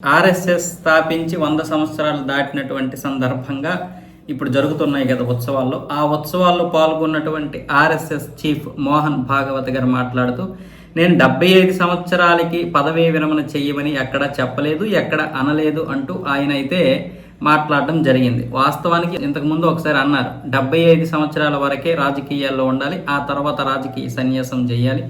RSS స్థాపించి వంద సంవత్సరాలు దాటినటువంటి సందర్భంగా ఇప్పుడు జరుగుతున్నాయి కదా ఉత్సవాల్లో. ఆ ఉత్సవాల్లో పాల్గొన్నటువంటి ఆర్ఎస్ఎస్ చీఫ్ మోహన్ భాగవత్ గారు మాట్లాడుతూ నేను డెబ్బై ఐదు సంవత్సరాలకి పదవీ విరమణ చేయమని ఎక్కడ చెప్పలేదు ఎక్కడ అనలేదు అంటూ ఆయన అయితే మాట్లాడడం జరిగింది. వాస్తవానికి ఇంతకుముందు ఒకసారి అన్నారు డెబ్బై ఐదు సంవత్సరాల వరకే రాజకీయాల్లో ఉండాలి ఆ తర్వాత రాజకీయ సన్యాసం చేయాలి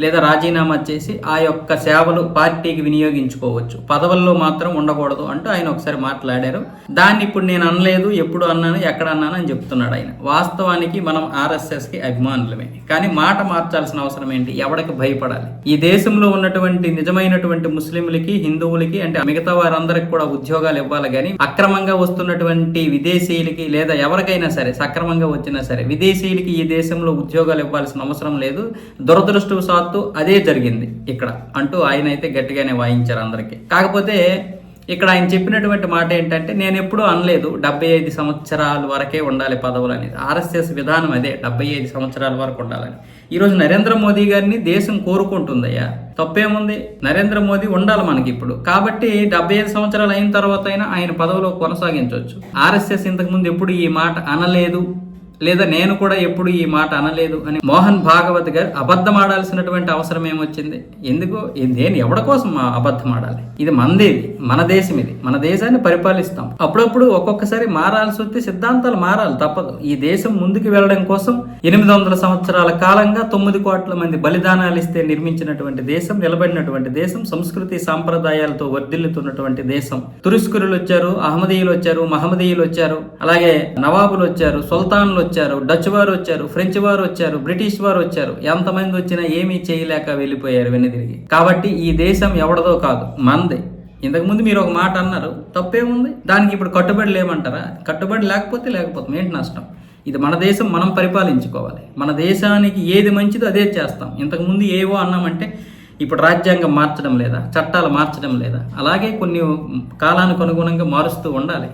లేదా రాజీనామా చేసి ఆ యొక్క సేవలు పార్టీకి వినియోగించుకోవచ్చు. పదవుల్లో మాత్రం ఉండకూడదు అంటూ ఆయన ఒకసారి మాట్లాడారు. దాన్ని ఇప్పుడు నేను అనలేదు ఎప్పుడు అన్నాను ఎక్కడ అన్నాను అని చెప్తున్నాడు ఆయన. వాస్తవానికి మనం ఆర్ఎస్ఎస్కి అభిమానులమే. కానీ మాట మార్చాల్సిన అవసరం ఏంటి? ఎవడికి భయపడాలి? ఈ దేశంలో ఉన్నటువంటి నిజమైనటువంటి ముస్లింలకి హిందువులకి అంటే మిగతా వారందరికి కూడా ఉద్యోగాలు ఇవ్వాలి కానీ అక్రమంగా వస్తున్నటువంటి విదేశీయులకి లేదా ఎవరికైనా సరే సక్రమంగా వచ్చినా సరే విదేశీయులకి ఈ దేశంలో ఉద్యోగాలు ఇవ్వాల్సిన అవసరం లేదు. దురదృష్టవశాత్తు అదే జరిగింది ఇక్కడ. అంటూ ఆయన అయితే గట్టిగానే వాయించారు అందరికీ. కాకపోతే ఇక్కడ ఆయన చెప్పినటువంటి మాట ఏంటంటే నేను ఎప్పుడూ అనలేదు డెబ్బై ఐదు సంవత్సరాల వరకే ఉండాలి పదవులు అనేది. ఆర్ఎస్ఎస్ విధానం అదే డెబ్బై ఐదు సంవత్సరాల వరకు ఉండాలని. ఈరోజు నరేంద్ర మోదీ గారిని దేశం కోరుకుంటుందయ్యా. తప్పేముంది? నరేంద్ర మోదీ ఉండాలి మనకి ఇప్పుడు. కాబట్టి డెబ్బై ఐదు సంవత్సరాలు అయిన తర్వాత అయినా ఆయన పదవిలో కొనసాగించవచ్చు. ఆర్ఎస్ఎస్ ఇంతకుముందు ఎప్పుడు ఈ మాట అనలేదు లేదా నేను కూడా ఎప్పుడు ఈ మాట అనలేదు అని మోహన్ భాగవత్ గారు అబద్ధం ఆడాల్సినటువంటి అవసరం ఏమొచ్చింది? ఎందుకు? నేను ఎవడ కోసం ఆ అబద్ధం ఆడాలి? ఇది మనదేది మన దేశం ఇది. మన దేశాన్ని పరిపాలిస్తాం. అప్పుడప్పుడు ఒక్కొక్కసారి మారాల్సి వస్తే సిద్ధాంతాలు మారాలి తప్పదు. ఈ దేశం ముందుకు వెళ్ళడం కోసం ఎనిమిది వందల సంవత్సరాల కాలంగా తొమ్మిది కోట్ల మంది బలిదానాలు ఇస్తే నిర్మించినటువంటి దేశం నిలబడినటువంటి దేశం సంస్కృతి సాంప్రదాయాలతో వర్ధిల్లుతున్నటువంటి దేశం. తురుస్కురులు వచ్చారు అహ్మదీయులు వచ్చారు మహమ్మదీయులు వచ్చారు అలాగే నవాబులు వచ్చారు సుల్తాన్లు వచ్చారు డచ్ వారు వచ్చారు ఫ్రెంచ్ వారు వచ్చారు బ్రిటిష్ వారు వచ్చారు ఎంతమంది వచ్చినా ఏమీ చేయలేక వెళ్ళిపోయారు వెనుదిరిగి. కాబట్టి ఈ దేశం ఎవడదో కాదు మంది. ఇంతకుముందు మీరు ఒక మాట అన్నారు తప్పేముంది? దానికి ఇప్పుడు కట్టుబడి లేమంటారా కట్టుబడి లేకపోతే లేకపోతే ఏంటి నష్టం? ఇది మన దేశం మనం పరిపాలించుకోవాలి. మన దేశానికి ఏది మంచిదో అదే చేస్తాం. ఇంతకుముందు ఏవో అన్నామంటే ఇప్పుడు రాజ్యాంగం మార్చడం లేదా చట్టాలు మార్చడం లేదా అలాగే కొన్ని కాలానికి అనుగుణంగా మారుస్తూ ఉండాలి.